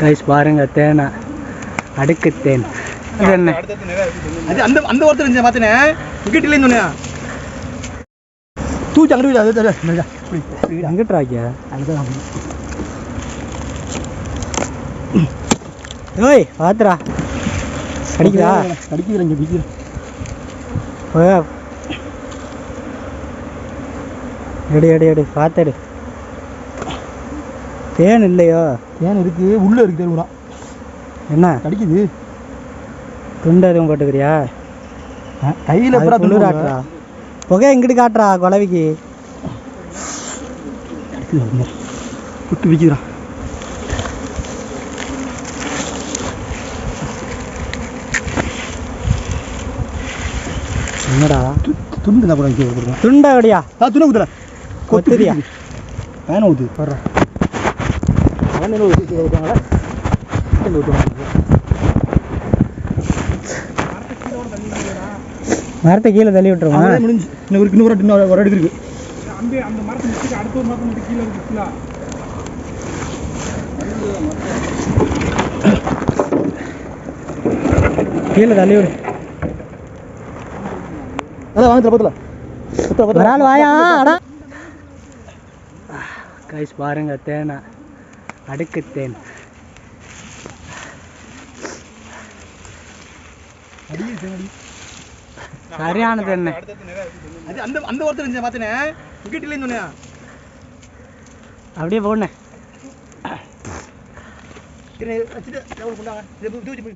Guys பாருங்க தேனை. அடுக்கு தேன். இது என்ன? அது அந்த அந்த ஒருத்தர் இருந்துச்சு பார்த்தனே. இங்கிட்ட இல்லைன்னு சொன்னேன். தூச்சி அங்கிட்டு அது அது, அது, இப்படி, இப்படி, எங்கிட்டாக்கியா அங்கதான். அப்படி. ஓய் பாத்துடா கடிக்குதா கடிக்குதுல இங்க பிடிக்குது போய் எடு எடு எடு பார்த்துடு தேன் இல்லையோ? ஏன் இருக்கு உள்ள இருக்கு தேர்வுடா என்ன? கடிக்குது. துண்டு எதுவும் போட்டுக்கிறியா? கையில அது குளிராட்டுறா புகை எங்கிட்டு காட்டுறா குலவிக்கு. புட்டு விற்கிறான் என்னடா? துண்டு தான் கொடுக்குறேன் துண்டை எப்படியா ஆ துணை ஊத்துற கொத்துறியா? வேணும் ஊத்து. வர்றேன் வேணும் ஊற்றி ஊற்றுவாங்களா சிக்கன் ஊற்றுவாங்க மரத்தை கீழே தள்ளி விட்டுருமா அவ்வளோ முடிஞ்சு. இன்னும் ஒரு இன்னொரு இன்னொரு ஒரு அடுக்கு இருக்கு. கீழே தள்ளி விடு. அதான் வாங்க ஒரு ஆள் வாயா அடா. கைஸ் பாருங்க தேனை. அடுக்கு தேன் சரியான தேன் அது அந்த அந்த ஒருத்தர் பார்த்தனே. இங்கிட்ட இல்லைன்னு சொன்னேன். அப்படியே போடணே வச்சுட்டு